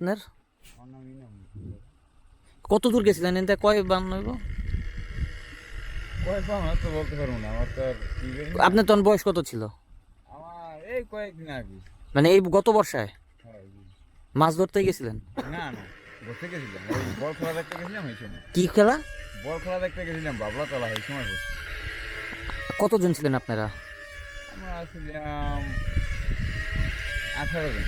আপনার? কত দূর গেছিলেন? এতে কয় বান হইব কয়েক আমরা তো বলতে পারব না আমার তো। আপনার তখন বয়স কত ছিল? আমার এই কয়েকদিন আগে। মানে এই গত বর্ষায়? হয়, মাছ ধরতে গেছিলেন? না না ঘুরতে গেছিলাম। বল খেলা দেখতে গেছিলাম এই সময়। কি খেলা? বল খেলা দেখতে গেছিলাম বাবলা তলা এই সময়। কতজন ছিলেন আপনারা? আমরা আসছিলাম আঠারো জন।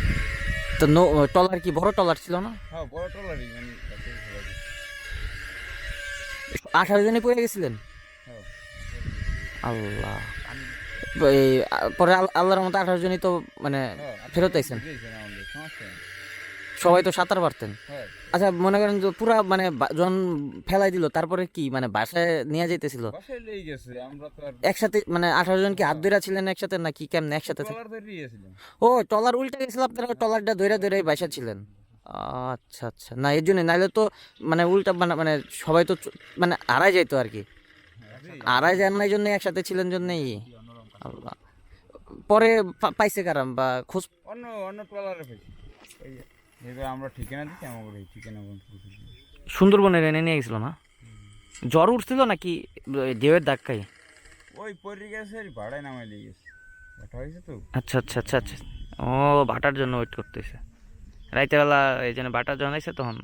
তো টলার কি বড় টলার ছিল না? হ্যাঁ বড় টলারই মানে। আঠারো জনে পড়ে গেছিলেন? হ্যাঁ। আল্লাহ। পরে আল্লাহর মতো আঠারো জনই তো মানে হ্যাঁ ফেরত আইছেন। সবাই তো সাঁতার পারতেন। হ্যাঁ। আচ্ছা মনে করেন যে পুরা মানে জন ফেলাই দিল তারপরে কি মানে বাসায় নিয়ে যাইতেছিল? একসাথে মানে আঠারো জন কি হাত ধরে ছিলেন একসাথে নাকি কেমনে একসাথে ও টলার উল্টে গেছিল আপনারা টলারটা ধরে ধরে বাসা ছিলেন। আচ্ছা আচ্ছা। না এর জন্য নাইলে তো মানে উল্টা মানে মানে সবাই তো মানে আড়াই যাইতো আর কি। আড়াই যান না এই জন্য একসাথে ছিলেন জন্যই আল্লাহ। পরে পাইছে কারাম বা খোঁজ অন্য অন্য টলারে পেয়েছি আমরা ঠিকানা দিচ্ছি আমাকে। সুন্দরবনের এনে নিয়ে গেছিল না জ্বর উঠছিল নাকি ঢেউয়ের ধাক্কায়? ওই পরে গেছে ভাড়ায় নামাই দিয়ে গেছে। ওটা হয়েছে তো। আচ্ছা আচ্ছা আচ্ছা আচ্ছা। ও বাটার জন্য ওয়েট করতেছে। রাইতের বেলা এই জন্য বাটার জন্য আইছে তখন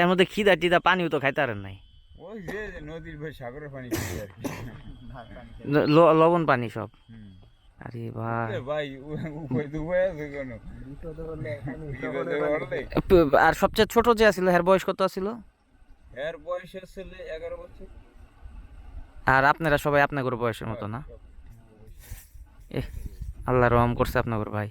এর মধ্যে খিদা টিদা পানিও তো খাইতে পারেন নাই। ওই যে নদীর ভাই সাগরের পানি লবণ পানি সব। আরে ভাই। আর সবচেয়ে ছোট যে আছিল এর বয়স কত আছিল? এর বয়স ছেলে এগারো বছর। আর আপনারা সবাই আপনাদের বয়সের মতো না? আল্লাহ রহম করছে আপনাদের ভাই।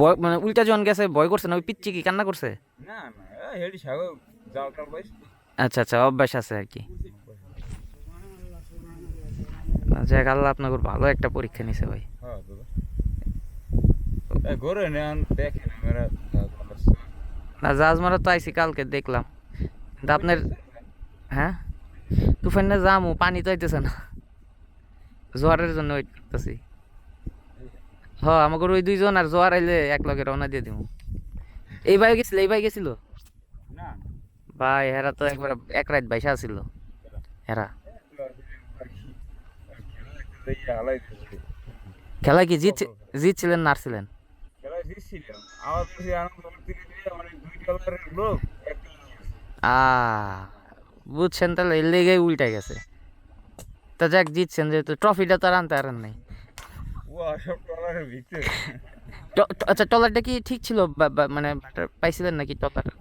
বয় মানে উল্টা জন গেছে ভয় করছে না? ওই পিচ্ছি কি কান্না করছে? না না হেডি সাগর জাল আচ্ছা আচ্ছা অভ্যাস আছে আর কি না, যাক আল্লাহ আপনাদের ভালো একটা পরীক্ষা নিছে ভাই। হ্যাঁ না জাহাজ মারা তো আইসি কালকে দেখলাম। কিন্তু আপনার হ্যাঁ? তুফান না যামু পানি তো আইতেছে না। জোয়ারের জন্য ওয়েট করতেছি। হ আমাকে ওই দুইজন আর জোয়ার আইলে এক লগে রওনা দিয়ে দিব এই ভাই গেছিল এই ভাই গেছিল? না। ভাই হেরা তো একবার এক রাত বাইসা ছিল হেরা। হালাই দিচ্ছে খেলা কি জিত জিতছিলেন না হারছিলেন আ বুঝছেন তাহলে এর লেগে উল্টে গেছে। তা যাক জিতছেন যেহেতু ট্রফিটা তো আর আনতে পারেন নাই। আচ্ছা টলারটা কি ঠিক ছিল? মানে পাইছিলেন নাকি টলার না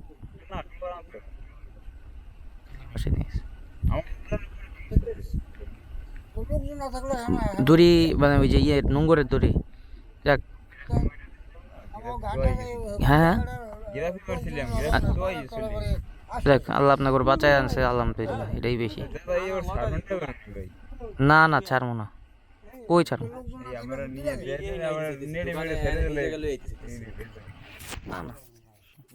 দড়ি মানে ওই যে ইয়ে নোংরের দড়ি। যাক। হ্যাঁ হ্যাঁ। যাক আল্লাহ আপনাকে বাঁচায় আনছে আলহামদুলিল্লাহ এটাই বেশি। না না ছাড়বো না। কই ছাড়বো? না না।